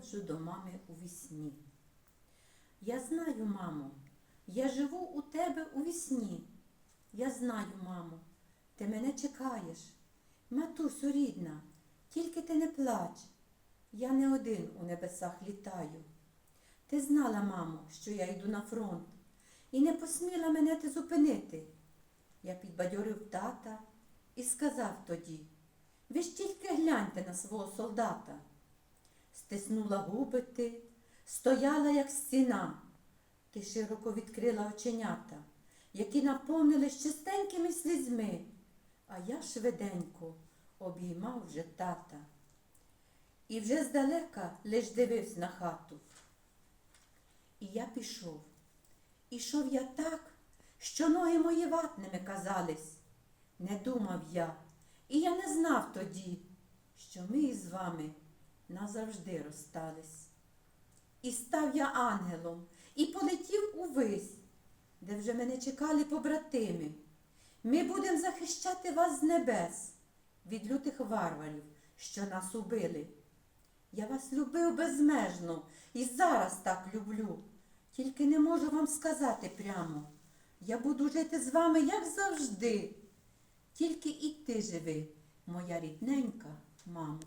приходжу до мами у вісні. Я знаю, мамо, я живу у тебе у вісні. Я знаю, мамо, ти мене чекаєш. Матусю рідна, тільки ти не плач. Я не один у небесах літаю. Ти знала, мамо, що я йду на фронт, і не посміла мене ти зупинити. Я підбадьорив тата і сказав тоді, ви ж тільки гляньте на свого солдата. Стиснула губи ти, стояла, як стіна. Ти широко відкрила оченята, які наповнились чистенькими слізьми, а я швиденько обіймав вже тата. І вже здалека лиш дивився на хату. І я пішов. Ішов я так, що ноги мої ватними казались. Не думав я, і я не знав тоді, що ми із вами назавжди розстались. І став я ангелом, і полетів увись, де вже мене чекали побратими. Ми будемо захищати вас з небес від лютих варварів, що нас убили. Я вас любив безмежно і зараз так люблю. Тільки не можу вам сказати прямо. Я буду жити з вами, як завжди. Тільки і ти живи, моя рідненька мамо.